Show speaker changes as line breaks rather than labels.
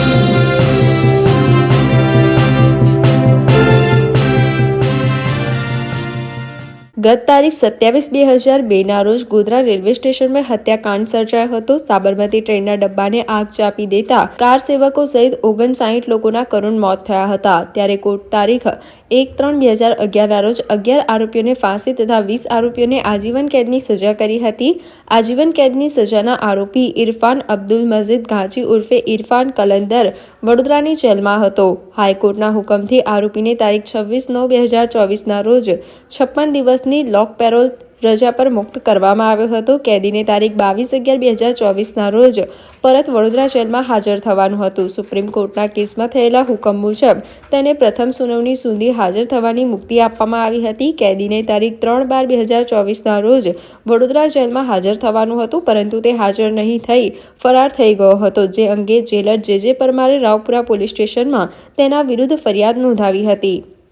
Thank you. ગત તારીખ સત્યાવીસ બે હજાર બેના રોજ ગોધરા રેલવે સ્ટેશન પર હત્યાકાંડ સર્જાયો હતો. સાબરમતી ટ્રેનના ડબ્બાને આગ ચાપી દેતા કાર સેવકો સહિત ઓગણસાઠ લોકોના કરુણ મોત થયા હતા. ત્યારે કોર્ટ તારીખ એક ત્રણ બે હજાર અગિયારના રોજ અગિયાર આરોપીઓને ફાંસી તથા વીસ આરોપીઓને આજીવન કેદની સજા કરી હતી. આજીવન કેદની સજાના આરોપી ઇરફાન અબ્દુલ મજીદ ઘાંચી ઉર્ફે ઇરફાન કલંદર વડોદરાની જેલમાં હતો. હાઈકોર્ટના હુકમથી આરોપીને તારીખ છવ્વીસ નવ બે હજાર ચોવીસના રોજ છપ્પન દિવસની લોક પેરોલ રજા પર મુક્ત કરવામાં આવ્યો હતો. કેદીને તારીખ બાવીસ અગિયાર બે હજાર ચોવીસના રોજ પરત વડોદરા જેલમાં હાજર થવાનું હતું. સુપ્રીમ કોર્ટના કેસમાં થયેલા હુકમ મુજબ તેને પ્રથમ સુનાવણી સુધી હાજર થવાની મુક્તિ આપવામાં આવી હતી. કેદીને તારીખ ત્રણ બાર બે હજાર ચોવીસના રોજ વડોદરા જેલમાં હાજર થવાનું હતું, પરંતુ તે હાજર નહીં થઈ, ફરાર થઈ ગયો હતો. જે અંગે જેલર જે જે પરમારે રાવપુરા પોલીસ સ્ટેશનમાં તેના વિરુદ્ધ ફરિયાદ નોંધાવી હતી.